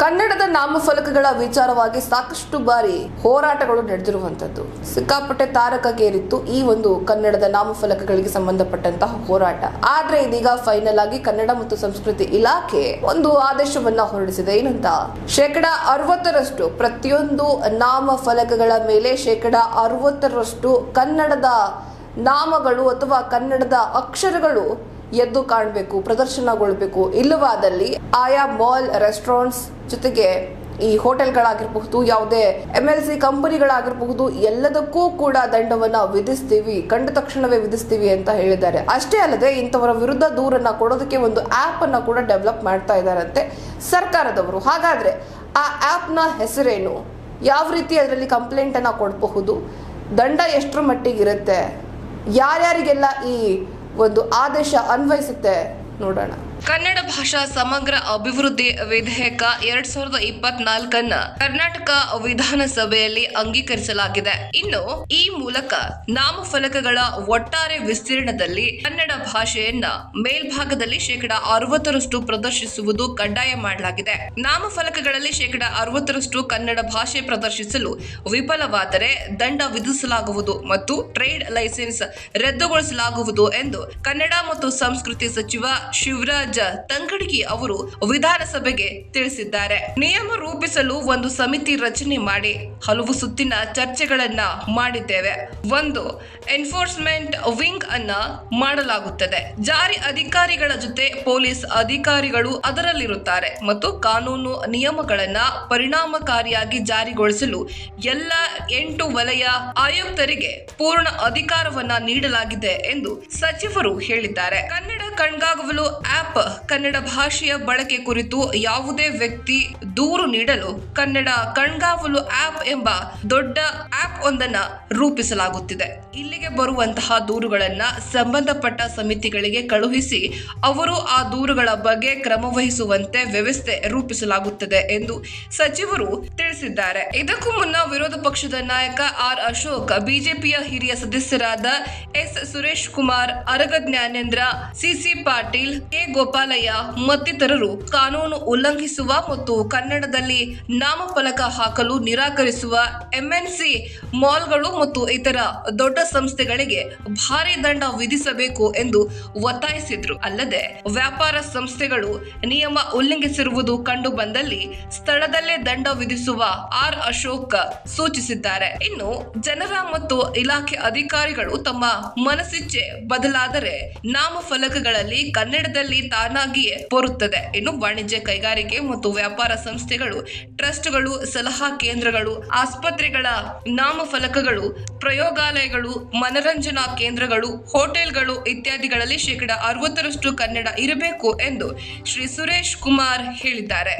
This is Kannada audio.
ಕನ್ನಡದ ನಾಮಫಲಕಗಳ ವಿಚಾರವಾಗಿ ಸಾಕಷ್ಟು ಬಾರಿ ಹೋರಾಟಗಳು ನಡೆದಿರುವಂತದ್ದು ಸಿಕ್ಕಾಪಟ್ಟೆ ತಾರಕಗೇರಿತ್ತು ಈ ಒಂದು ಕನ್ನಡದ ನಾಮಫಲಕಗಳಿಗೆ ಸಂಬಂಧಪಟ್ಟಂತಹ ಹೋರಾಟ. ಆದ್ರೆ ಇದೀಗ ಫೈನಲ್ ಆಗಿ ಕನ್ನಡ ಮತ್ತು ಸಂಸ್ಕೃತಿ ಇಲಾಖೆ ಒಂದು ಆದೇಶವನ್ನ ಹೊರಡಿಸಿದೆ. ಏನಂತ? ಶೇಕಡ ಅರವತ್ತರಷ್ಟು ಪ್ರತಿಯೊಂದು ನಾಮಫಲಕಗಳ ಮೇಲೆ ಶೇಕಡ ಅರವತ್ತರಷ್ಟು ಕನ್ನಡದ ನಾಮಗಳು ಅಥವಾ ಕನ್ನಡದ ಅಕ್ಷರಗಳು ಎದ್ದು ಕಾಣಬೇಕು, ಪ್ರದರ್ಶನಗೊಳ್ಬೇಕು. ಇಲ್ಲವಾದಲ್ಲಿ ಆಯಾ ಮಾಲ್, ರೆಸ್ಟೋರೆಂಟ್ಸ್ ಜೊತೆಗೆ ಈ ಹೋಟೆಲ್ಗಳಾಗಿರಬಹುದು, ಯಾವುದೇ ಎಂ ಎಲ್ ಸಿ ಕಂಪನಿಗಳಾಗಿರಬಹುದು, ಎಲ್ಲದಕ್ಕೂ ಕೂಡ ದಂಡವನ್ನ ವಿಧಿಸ್ತೀವಿ, ಕಂಡ ತಕ್ಷಣವೇ ವಿಧಿಸ್ತೀವಿ ಅಂತ ಹೇಳಿದ್ದಾರೆ. ಅಷ್ಟೇ ಅಲ್ಲದೆ ಇಂಥವರ ವಿರುದ್ಧ ದೂರನ್ನ ಕೊಡೋದಕ್ಕೆ ಒಂದು ಆಪ್ ಅನ್ನ ಕೂಡ ಡೆವಲಪ್ ಮಾಡ್ತಾ ಇದ್ದಾರಂತೆ ಸರ್ಕಾರದವರು. ಹಾಗಾದ್ರೆ ಆ ಆಪ್ನ ಹೆಸರೇನು? ಯಾವ ರೀತಿ ಅದರಲ್ಲಿ ಕಂಪ್ಲೇಂಟ್ ಅನ್ನ ಕೊಡಬಹುದು? ದಂಡ ಎಷ್ಟರ ಮಟ್ಟಿಗಿರುತ್ತೆ? ಯಾರ್ಯಾರಿಗೆಲ್ಲ ಈ ಒಂದು ಆದೇಶ ಅನ್ವಯಿಸುತ್ತೆ ನೋಡೋಣ. ಕನ್ನಡ ಭಾಷಾ ಸಮಗ್ರ ಅಭಿವೃದ್ಧಿ ವಿಧೇಯಕ ಎರಡ್ ಸಾವಿರದ ಇಪ್ಪತ್ನಾಲ್ಕನ್ನ ಕರ್ನಾಟಕ ವಿಧಾನಸಭೆಯಲ್ಲಿ ಅಂಗೀಕರಿಸಲಾಗಿದೆ. ಇನ್ನು ಈ ಮೂಲಕ ನಾಮಫಲಕಗಳ ಒಟ್ಟಾರೆ ವಿಸ್ತೀರ್ಣದಲ್ಲಿ ಕನ್ನಡ ಭಾಷೆಯನ್ನ ಮೇಲ್ಭಾಗದಲ್ಲಿ ಶೇಕಡ ಅರವತ್ತರಷ್ಟು ಪ್ರದರ್ಶಿಸುವುದು ಕಡ್ಡಾಯ ಮಾಡಲಾಗಿದೆ. ನಾಮಫಲಕಗಳಲ್ಲಿ ಶೇಕಡ ಅರವತ್ತರಷ್ಟು ಕನ್ನಡ ಭಾಷೆ ಪ್ರದರ್ಶಿಸಲು ವಿಫಲವಾದರೆ ದಂಡ ವಿಧಿಸಲಾಗುವುದು ಮತ್ತು ಟ್ರೇಡ್ ಲೈಸೆನ್ಸ್ ರದ್ದುಗೊಳಿಸಲಾಗುವುದು ಎಂದು ಕನ್ನಡ ಮತ್ತು ಸಂಸ್ಕೃತಿ ಸಚಿವ ಶಿವರಾಜ್ ತಂಗಡಗಿ ಅವರು ವಿಧಾನಸಭೆಗೆ ತಿಳಿಸಿದ್ದಾರೆ. ನಿಯಮ ರೂಪಿಸಲು ಒಂದು ಸಮಿತಿ ರಚನೆ ಮಾಡಿ ಹಲವು ಸುತ್ತಿನ ಚರ್ಚೆಗಳನ್ನ ಮಾಡಿದ್ದೇವೆ. ಒಂದು ಎನ್ಫೋರ್ಸ್ಮೆಂಟ್ ವಿಂಗ್ ಅನ್ನ ಮಾಡಲಾಗುತ್ತದೆ. ಜಾರಿ ಅಧಿಕಾರಿಗಳ ಜೊತೆ ಪೊಲೀಸ್ ಅಧಿಕಾರಿಗಳು ಅದರಲ್ಲಿರುತ್ತಾರೆ ಮತ್ತು ಕಾನೂನು ನಿಯಮಗಳನ್ನ ಪರಿಣಾಮಕಾರಿಯಾಗಿ ಜಾರಿಗೊಳಿಸಲು ಎಲ್ಲ ಎಂಟು ವಲಯ ಆಯುಕ್ತರಿಗೆ ಪೂರ್ಣ ಅಧಿಕಾರವನ್ನ ನೀಡಲಾಗಿದೆ ಎಂದು ಸಚಿವರು ಹೇಳಿದ್ದಾರೆ. ಕನ್ನಡ ಕಣ್ಗಾಗುವಲು ಆಪ್ ಕನ್ನಡ ಭಾಷೆಯ ಬಳಕೆ ಕುರಿತು ಯಾವುದೇ ವ್ಯಕ್ತಿ ದೂರು ನೀಡಲು ಕನ್ನಡ ಕಣ್ಗಾವಲು ಆಪ್ ಎಂಬ ದೊಡ್ಡ ಆಪ್ ಒಂದನ್ನ ರೂಪಿಸಲಾಗುತ್ತಿದೆ. ಇಲ್ಲಿಗೆ ಬರುವಂತಹ ದೂರುಗಳನ್ನ ಸಂಬಂಧಪಟ್ಟ ಸಮಿತಿಗಳಿಗೆ ಕಳುಹಿಸಿ ಅವರು ಆ ದೂರುಗಳ ಬಗ್ಗೆ ಕ್ರಮವಹಿಸುವಂತೆ ವ್ಯವಸ್ಥೆ ರೂಪಿಸಲಾಗುತ್ತದೆ ಎಂದು ಸಚಿವರು ತಿಳಿಸಿದ್ದಾರೆ. ಇದಕ್ಕೂ ಮುನ್ನ ವಿರೋಧ ಪಕ್ಷದ ನಾಯಕ ಆರ್ ಅಶೋಕ್, ಬಿಜೆಪಿಯ ಹಿರಿಯ ಸದಸ್ಯರಾದ S Suresh Kumar, Araga Jnanendra CC Patil, K Gopalaiah ಮತ್ತಿತರರು ಕಾನೂನು ಉಲ್ಲಂಘಿಸುವ ಮತ್ತು ಕನ್ನಡದಲ್ಲಿ ನಾಮಫಲಕ ಹಾಕಲು ನಿರಾಕರಿಸುವ ಎಂಎನ್ಸಿ ಮಾಲ್ಗಳು ಮತ್ತು ಇತರ ದೊಡ್ಡ ಸಂಸ್ಥೆಗಳಿಗೆ ಭಾರಿ ದಂಡ ವಿಧಿಸಬೇಕು ಎಂದು ಒತ್ತಾಯಿಸಿದ್ರು. ಅಲ್ಲದೆ ವ್ಯಾಪಾರ ಸಂಸ್ಥೆಗಳು ನಿಯಮ ಉಲ್ಲಂಘಿಸಿರುವುದು ಕಂಡು ಬಂದಲ್ಲಿ ಸ್ಥಳದಲ್ಲೇ ದಂಡ ವಿಧಿಸುವ ಆರ್ ಅಶೋಕ್ ಸೂಚಿಸಿದ್ದಾರೆ. ಇನ್ನು ಜನರ ಮತ್ತು ಇಲಾಖೆ ಅಧಿಕಾರಿಗಳು ತಮ್ಮ ಮನಸ್ಸಿಚ್ಛೆ ಬದಲಾದರೆ ನಾಮಫಲಕಗಳಲ್ಲಿ ಕನ್ನಡದಲ್ಲಿ ತಾನಾಗಿಯೇ ಬರುತ್ತದೆ. ಇನ್ನು ವಾಣಿಜ್ಯ ಕೈಗಾರಿಕೆ ಮತ್ತು ವ್ಯಾಪಾರ ಸಂಸ್ಥೆಗಳು, ಟ್ರಸ್ಟ್ಗಳು, ಸಲಹಾ ಕೇಂದ್ರಗಳು, ಆಸ್ಪತ್ರೆಗಳ ನಾಮಫಲಕಗಳು, ಪ್ರಯೋಗಾಲಯಗಳು, ಮನರಂಜನಾ ಕೇಂದ್ರಗಳು, ಹೋಟೆಲ್ಗಳು ಇತ್ಯಾದಿಗಳಲ್ಲಿ ಶೇಕಡ ಅರವತ್ತರಷ್ಟು ಕನ್ನಡ ಇರಬೇಕು ಎಂದು ಶ್ರೀ ಸುರೇಶ್ ಕುಮಾರ್ ಹೇಳಿದ್ದಾರೆ.